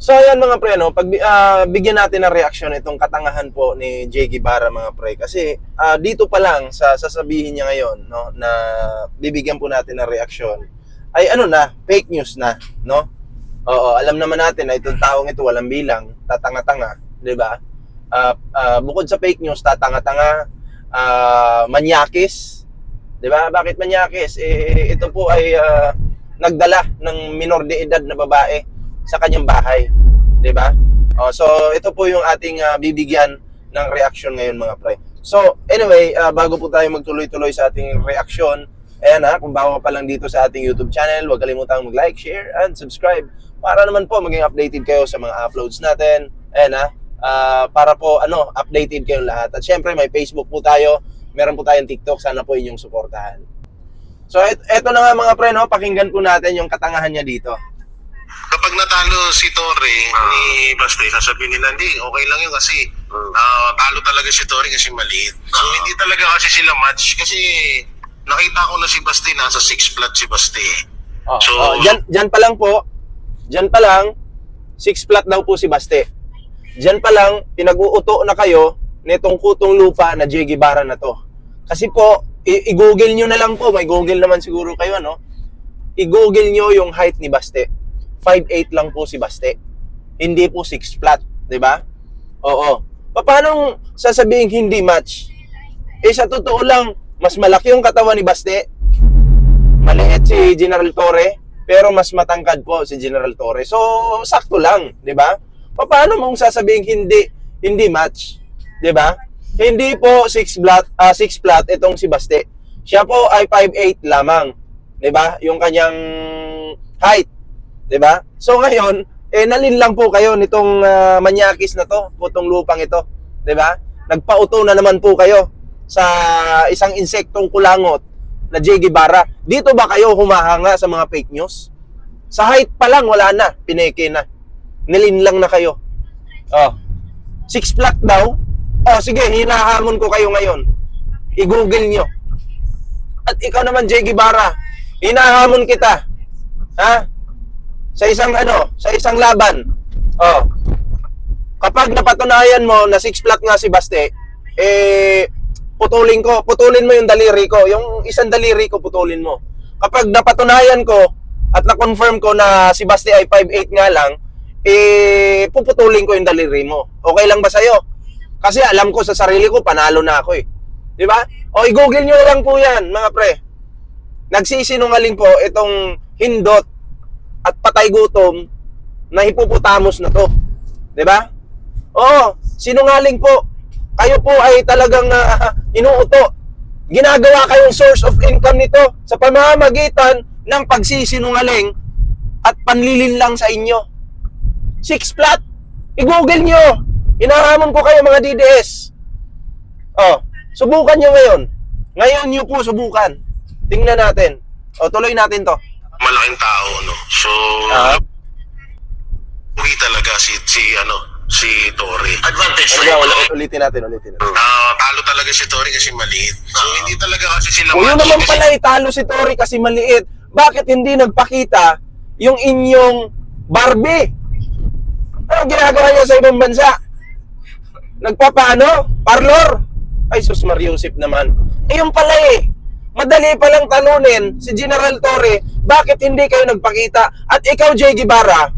So ayan mga pre, no, pag ah, bigyan natin ng reaksyon itong katangahan po ni Jay Guevara mga pre kasi ah, dito pa lang sa sasabihin niya ngayon no na bibigyan po natin ng reaksyon ay ano na, fake news na, no? Oo, alam naman natin na itong taong ito walang bilang, tatanga-tanga, 'di ba? Ah, ah, bukod sa fake news, tatanga-tanga, ah, manyakis, 'di ba? Bakit manyakis? Eh ito po ay ah, nagdala ng minor de edad na babae sa kanyang bahay, 'di ba? Oh, so ito po yung ating ah, bibigyan ng reaction ngayon mga pre. So anyway, ah, bago po tayo magtuloy-tuloy sa ating reaction, ayan ha, kung bago pa lang dito sa ating YouTube channel, huwag kalimutang mag-like, share, and subscribe para naman po maging updated kayo sa mga uploads natin. Ayan ha, ah, para po ano, updated kayong lahat. At syempre may Facebook po tayo, meron po tayong TikTok, sana po inyong suportahan. So et- eto na nga mga pre, no, pakinggan po natin yung katangahan niya dito. Kapag natalo si Torre ni Baste, sasabihin nila, hindi, okay lang yun kasi ah, talo talaga si Torre kasi maliit. So, hindi talaga kasi sila match kasi nakita ko na si Baste, nasa 6 flat si Baste. Oh, So- oh, dyan, dyan pa lang po, dyan pa lang, six flat daw po si Baste. Dyan pa lang, pinag-uuto na kayo nitong kutong lupa na J. Guevara na to. Kasi po, i- i-google nyo na lang po, may google naman siguro kayo, ano? I-google nyo yung height ni Baste. 5'8 lang po si Baste. Hindi po 6 flat, di ba? Oo. Pa- Paano sasabihin hindi match? Eh sa totoo lang, mas malaki yung katawan ni Baste, maliit si General Torre, pero mas matangkad po si General Torre. So, sakto lang, 'di ba? Pa- Paano mong sasabihin hindi hindi match, 'di ba? Hindi po 6 flat, ah 6 flat itong si Baste. Siya po ay 5'8 lamang, 'di ba? Yung kanyang height, 'di ba? So ngayon, eh nalin lang po kayo nitong ah, manyakis na to, putong lupang ito, 'di ba? Nagpauto na naman po kayo sa isang insektong kulangot na J. Guevara. Dito ba kayo humahanga sa mga fake news? Sa height pa lang, wala na. Pineke na. Nilin lang na kayo. Oh. Six flat daw? Oh, sige, hinahamon ko kayo ngayon. I-google nyo. At ikaw naman, J. Guevara, hinahamon kita. Ha? Sa isang ano, sa isang laban. Oh. Kapag napatunayan mo na six flat nga si Baste, eh, putulin ko, putulin mo yung daliri ko, yung isang daliri ko putulin mo. Kapag napatunayan ko at na-confirm ko na si Basti ay 5'8 nga lang, eh puputulin ko yung daliri mo. Okay lang ba sa'yo? Kasi alam ko sa sarili ko, panalo na ako eh. Di ba? O i-google nyo lang po yan, mga pre. Nagsisinungaling po itong hindot at patay gutom na hipopotamos na to. Di ba? Oo, sinungaling po. Kayo po ay talagang ah, inuuto. Ginagawa kayong source of income nito sa pamamagitan ng pagsisinungaling at panlilin lang sa inyo. Six flat. I-google nyo. Inahamon ko kayo mga DDS. Oh, subukan nyo ngayon. Ngayon nyo po subukan. Tingnan natin. O, tuloy natin to. Malaking tao, no? So, Ah. uwi talaga si, si, ano, si Torre. Advantage Ano ba, ul- ulitin natin, ulitin natin. Ah, talo talaga si Torre kasi maliit. So, hindi talaga kasi sila Kung yun match naman kasi- pala italo si Tori kasi maliit, bakit hindi nagpakita yung inyong Barbie? Anong ginagawa niya sa ibang bansa? Nagpapaano? Parlor? Ay, sus Mariusip naman. Eh, yung pala eh. Madali palang talunin si General Torre, bakit hindi kayo nagpakita? At ikaw, Jay Guevara,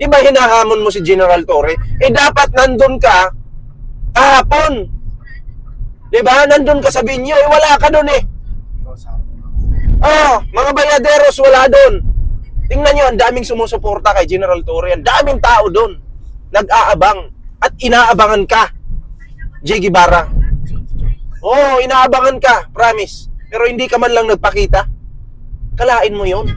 di ba hinahamon mo si General Torre? Eh, dapat nandun ka kahapon. Di ba? Nandun ka sa binyo. Eh, wala ka dun eh. Oh, mga bayaderos wala doon. Tingnan nyo, ang daming sumusuporta kay General Torre. Ang daming tao doon. Nag-aabang. At inaabangan ka. J. Guevara. Oh, inaabangan ka. Promise. Pero hindi ka man lang nagpakita. Kalain mo yon,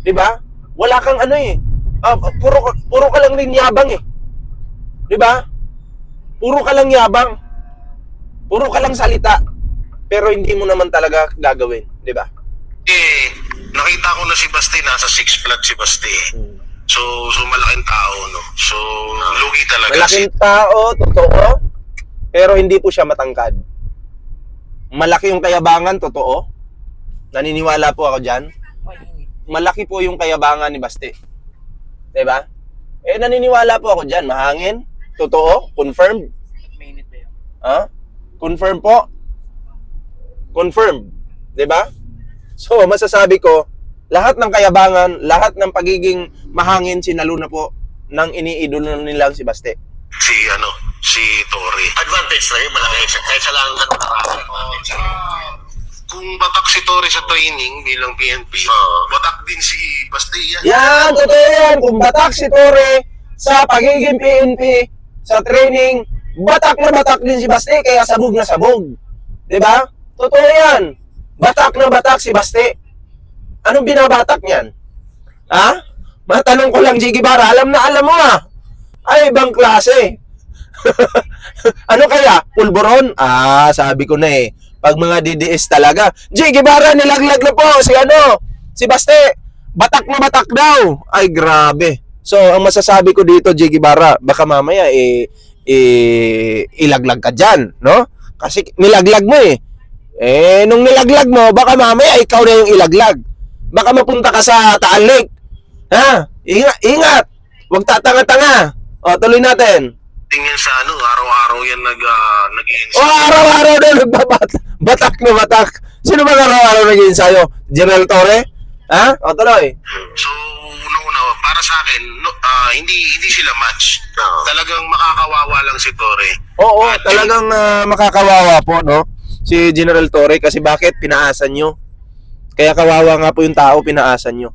Di ba? Wala kang ano eh. Ah, puro, puro ka lang rin yabang eh. Di ba? Puro ka lang yabang. Puro ka lang salita. Pero hindi mo naman talaga gagawin. Di ba? Eh, nakita ko na si Basti, nasa 6 flat si Basti. So, so malaking tao, no? So, lugi talaga si Malaking tao, totoo. Pero hindi po siya matangkad. Malaki yung kayabangan, totoo. Naniniwala po ako dyan. Malaki po yung kayabangan ni Baste. 'Di ba? Eh, naniniwala po ako dyan. Mahangin? Totoo? Confirmed? Mainit ba yun? Ha? Confirm po? Confirm. 'Di ba? So, masasabi ko, lahat ng kayabangan, lahat ng pagiging mahangin, sinalo na po ng iniidolo nilang si Baste. Si ano, si Tori. advantage na yun, malaki. Kahit sa lang ano, marami. Kung batak si Tori sa training bilang PNP, Oo. batak din si Bastilla. Yan, totoo yan. Kung batak si Tore sa pagiging PNP, sa training, batak na batak din si Baste, kaya sabog na sabog. 'Di ba? Totoo yan. Batak na batak si Baste. Anong binabatak niyan? Ha? Matanong ko lang, Jiggy Barra, alam na alam mo ah. Ay, ibang klase. ano kaya? Pulburon? Ah, sabi ko na eh. Pag mga DDS talaga. Jiggy Barra, nilaglag na po si ano, si Baste. Batak na batak daw. Ay, grabe. So, ang masasabi ko dito, Jiggy Barra, baka mamaya eh, eh, ilaglag ka dyan, no? Kasi nilaglag mo eh. Eh, nung nilaglag mo, baka mamaya ikaw na yung ilaglag. Baka mapunta ka sa Taal Lake. Ha? Ingat, ingat. Huwag tatanga-tanga. O, tuloy natin. Tingin sa ano, araw-araw yan nag, uh, nag O, araw-araw na nagbabat. Batak na batak. Sino ba araw-araw nag-iinsayo? General Torre? Ha? O, tuloy. So, una-una, para sa akin, no, ah, hindi hindi sila match. Oo. Talagang makakawawa lang si Tori. Oo, At talagang ah, makakawawa po, no? Si General Torre kasi bakit pinaasan nyo? Kaya kawawa nga po yung tao, pinaasan nyo.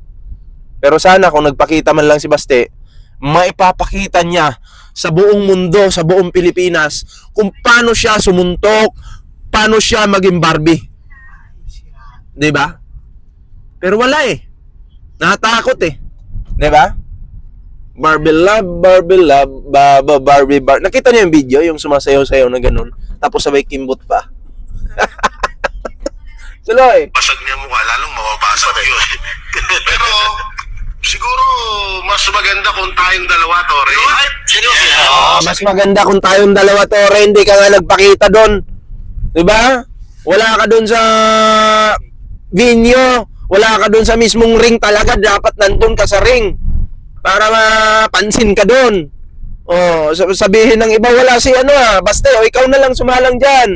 Pero sana kung nagpakita man lang si Baste, maipapakita niya sa buong mundo, sa buong Pilipinas, kung paano siya sumuntok, paano siya maging Barbie. 'Di ba? Pero wala eh. Natakot eh. 'Di ba? Barbie love, Barbie love, baba, Barbie, bar. Nakita niyo yung video, yung sumasayaw-sayaw na ganun. Tapos sabay kimbot pa. Tuloy. Basag niya mukha, lalong mababasag yun. Pero, siguro, mas maganda kung tayong dalawa, Tori. Ay, seryoso yan. Ah, mas maganda kung tayong dalawa to, hindi ka nga nagpakita doon. 'Di ba? Wala ka doon sa venue, wala ka doon sa mismong ring talaga, dapat nandun ka sa ring para mapansin ka doon. Oh, sab- sabihin ng iba wala si ano ah, basta oh, ikaw na lang sumalang diyan.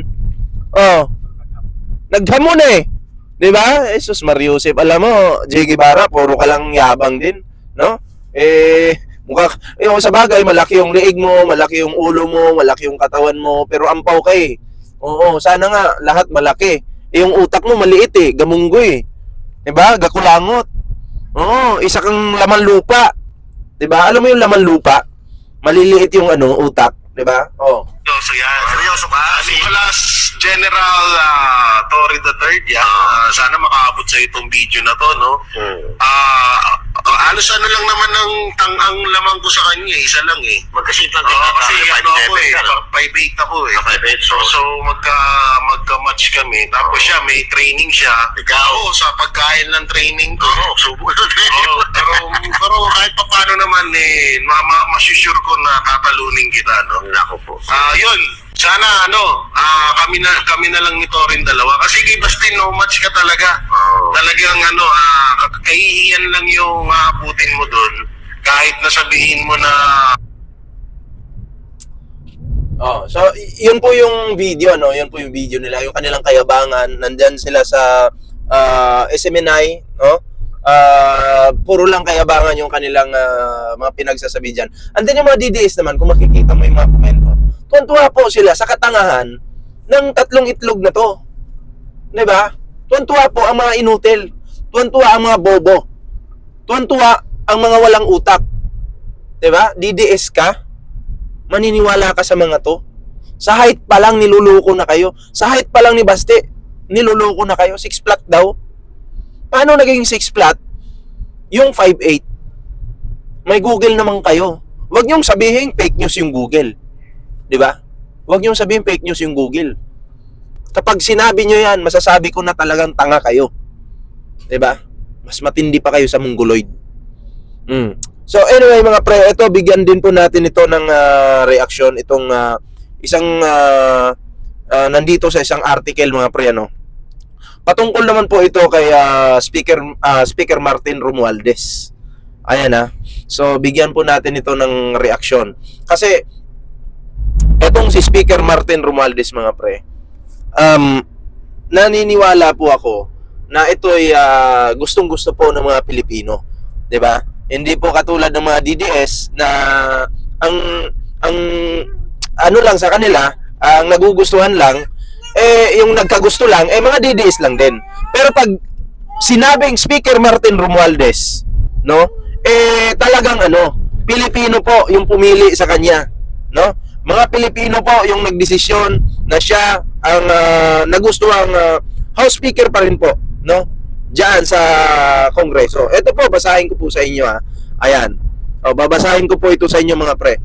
Oh. Naghamon eh. 'Di ba? Jesus Mariusip, alam mo, Jay Guevara, puro ka lang yabang din, no? Eh mukha eh oh, sa bagay malaki yung liig mo, malaki yung ulo mo, malaki yung katawan mo, pero ampaw ka eh. Oo, sana nga lahat malaki. Eh, yung utak mo maliit eh, gamunggoy. 'Di ba? Gakulangot. Oo, isa kang laman lupa. 'Di ba? Alam mo yung laman lupa? Maliliit yung ano, utak, 'di ba? Oh. So, yan. Seryoso ka? Nicolas General ah, Tori III, yan. Ah, sana makaabot sa itong video na to, no? Hmm. Ah, uh, alos ano lang naman ang, ang, ang lamang ko sa kanya, eh, isa lang eh. Magkasit lang Oo, kasi ano ako eh, 5'7", ano? 5'8 ako eh. Ah, 5'8", So, so- so magka, magka-match kami. Tapos siya, may training siya. Ikaw? Oo, sa pagkain ng training ko. Oo, subo na Oo, pero, pero kahit pa paano naman eh, ma ma masusure ko na tatalunin kita, no? Nako po. Ah, yun. Sana ano, ah kami na kami na lang nito rin dalawa kasi kay Bastin no match ka talaga. Oo. Talagang ano, ah kahihiyan lang yung aabutin mo doon. Kahit na sabihin mo na Oh, so yun po yung video no, yun po yung video nila, yung kanilang kayabangan. Nandiyan sila sa ah, SMNI, no? Ah, puro lang kayabangan yung kanilang ah, mga pinagsasabi diyan. Andun yung mga DDS naman kung makikita mo yung mga komento. Tuwan-tuwa po sila sa katangahan ng tatlong itlog na to. 'Di ba? Tuwan-tuwa po ang mga inutil. Tuwan-tuwa ang mga bobo. Tuwan-tuwa ang mga walang utak. 'Di ba? DDS ka, maniniwala ka sa mga to. Sa height pa lang niluloko na kayo. Sa height pa lang ni Baste, niluloko na kayo. Six flat daw. Paano naging six flat? Yung 5'8". May Google naman kayo. Huwag niyong sabihin fake news yung Google. 'Di ba? Huwag niyong sabihin fake news yung Google. Kapag sinabi niyo yan, masasabi ko na talagang tanga kayo. 'Di ba? Mas matindi pa kayo sa mongoloid. Mm. So anyway mga pre, ito bigyan din po natin ito ng ah, reaksyon itong ah, isang ah, ah, nandito sa isang article mga pre ano. Patungkol naman po ito kay ah, Speaker ah, Speaker Martin Romualdez. Ayan na. So, bigyan po natin ito ng reaksyon. Kasi, etong si Speaker Martin Romualdez, mga pre, um, naniniwala po ako na ito ay ah, gustong-gusto po ng mga Pilipino. 'Di ba? Hindi po katulad ng mga DDS na ang ang ano lang sa kanila, ang nagugustuhan lang eh yung nagkagusto lang eh mga DDS lang din. Pero pag sinabing Speaker Martin Romualdez, no? Eh talagang ano, Pilipino po yung pumili sa kanya, no? Mga Pilipino po yung nagdesisyon na siya ang uh, nagustuhang ah, House Speaker pa rin po, no? Diyan sa Kongreso. Ito po, basahin ko po sa inyo ha. Ayan. O, babasahin ko po ito sa inyo mga pre.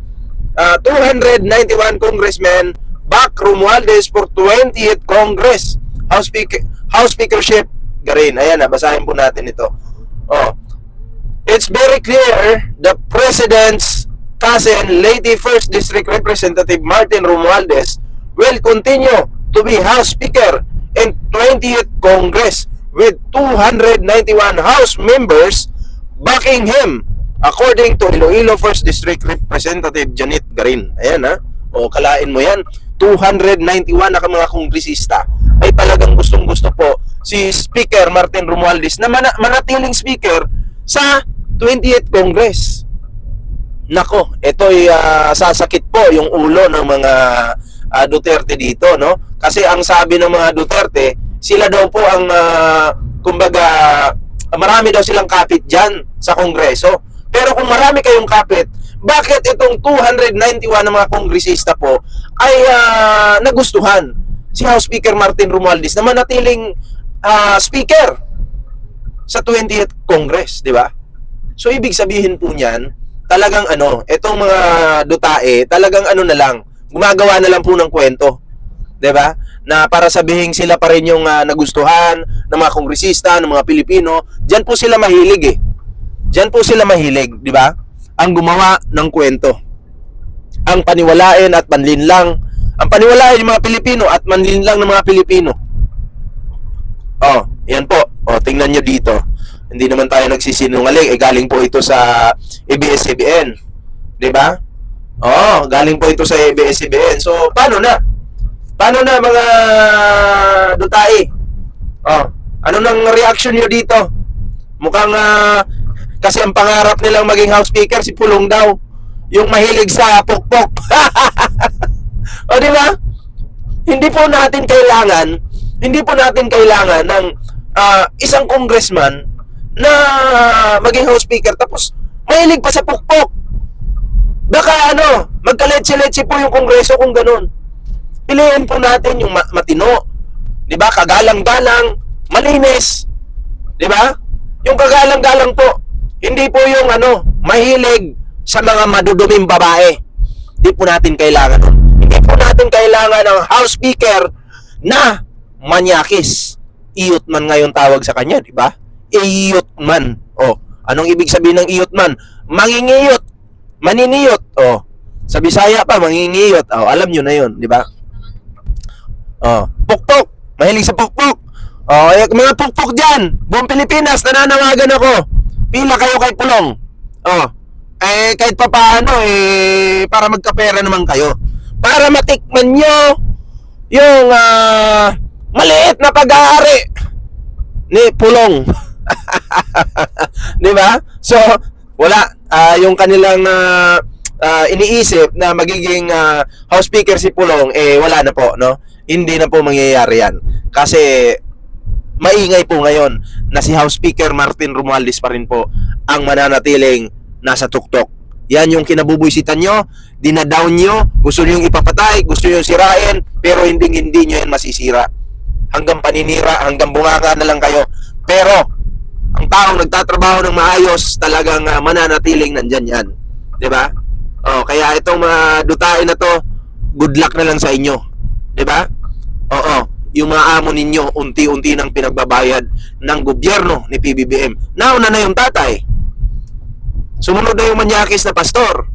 Ah, 291 congressmen back Romualdez for 20th Congress. House Speaker House Speakership Garin. Ayan, basahin po natin ito. Oh. It's very clear the President's cousin, Lady First District Representative Martin Romualdez will continue to be House Speaker in 20th Congress with 291 House members backing him according to Iloilo 1st District Representative Janet Garin. Ayan ha. O kalain mo yan. 291 na mga kongresista ay talagang gustong gusto po si Speaker Martin Romualdez na mana- manatiling speaker sa 20th Congress. Nako, ito'y ah, sasakit po yung ulo ng mga ah, Duterte dito, no? Kasi ang sabi ng mga Duterte, sila daw po ang ah, kumbaga marami daw silang kapit diyan sa Kongreso. Pero kung marami kayong kapit, bakit itong 291 na mga kongresista po ay ah, nagustuhan si House Speaker Martin Romualdez na manatiling ah, speaker sa 20th Congress, di ba? So ibig sabihin po niyan, talagang ano, itong mga dutae, talagang ano na lang, gumagawa na lang po ng kwento. 'Di ba? Na para sabihin sila pa rin yung ah, nagustuhan ng mga kongresista, ng mga Pilipino, diyan po sila mahilig eh. Diyan po sila mahilig, 'di ba? Ang gumawa ng kwento. Ang paniwalain at panlinlang, ang paniwalain ng mga Pilipino at manlinlang ng mga Pilipino. Oh, yan po. Oh, tingnan nyo dito. Hindi naman tayo nagsisinungaling. Eh, galing po ito sa ABS-CBN. Di ba? Oo, galing po ito sa ABS-CBN. So, paano na? Paano na mga dutae? Oh, ano nang reaction nyo dito? Mukhang ah, kasi ang pangarap nilang maging house speaker si Pulong daw. Yung mahilig sa pokpok. o di ba? Hindi po natin kailangan, hindi po natin kailangan ng ah, isang congressman na maging house speaker tapos mahilig pa sa pukpok. Baka ano, magkaletse-letse po yung kongreso kung ganun. Piliin po natin yung ma- matino. 'Di ba? Kagalang-galang, malinis. 'Di ba? Yung kagalang-galang po. Hindi po yung ano, mahilig sa mga maduduming babae. Hindi po natin kailangan. Hindi po natin kailangan ng house speaker na manyakis. Iyot man ngayon tawag sa kanya, di ba? Iyot man. O, anong ibig sabihin ng iyot man? Mangingiyot. Maniniyot. O, sa Bisaya pa, mangingiyot. O, alam nyo na yun, di ba? O, pukpok. Mahilig sa pukpok. O, eh, mga pukpok dyan. Buong Pilipinas, nananawagan ako. Pila kayo kay Pulong. O, eh, kahit pa paano, eh, para magkapera naman kayo. Para matikman nyo yung ah, maliit na pag-aari ni Pulong. Di ba? So, wala. Ah, yung kanilang ah, ah, iniisip na magiging ah, House Speaker si Pulong, eh, wala na po, no? Hindi na po mangyayari yan. Kasi, maingay po ngayon na si House Speaker Martin Romualdez pa rin po ang mananatiling nasa tuktok. Yan yung kinabubuisitan nyo, dinadown nyo, gusto nyo yung ipapatay, gusto nyo yung sirain, pero hindi hindi nyo yan masisira. Hanggang paninira, hanggang bunganga na lang kayo. Pero, ang taong nagtatrabaho ng maayos, talagang ah, mananatiling nandyan yan. ba? Oh, kaya itong mga dutae na to, good luck na lang sa inyo. ba? Oo, yung mga amo ninyo unti-unti nang pinagbabayad ng gobyerno ni PBBM. Nauna na yung tatay. Sumunod na yung manyakis na pastor.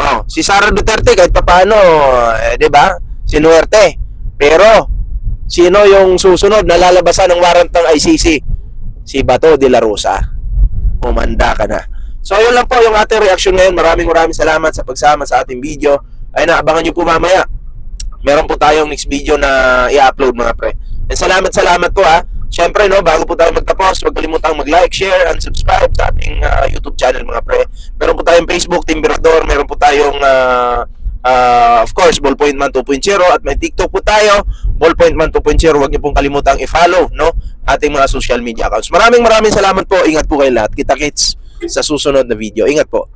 Oh, si Sara Duterte kahit papaano, eh, 'di ba? Sinuwerte. Pero sino yung susunod na lalabasan ng warrant ng ICC? Si Bato de la Rosa. Umanda ka na. So, yun lang po yung ating reaction ngayon. Maraming maraming salamat sa pagsama sa ating video. Ay naabangan nyo po mamaya. Meron po tayong next video na i-upload mga pre. And salamat, salamat po ha. Siyempre, no, bago po tayo magtapos, huwag kalimutang mag-like, share, and subscribe sa ating ah, YouTube channel mga pre. Meron po tayong Facebook, Timberador. Meron po tayong, ah, ah, of course, Ballpoint Man 2.0. At may TikTok po tayo, Ballpoint Man 2.0. Huwag niyo pong kalimutang i-follow, no, ating mga social media accounts. Maraming maraming salamat po. Ingat po kayo lahat. Kita-kits sa susunod na video. Ingat po.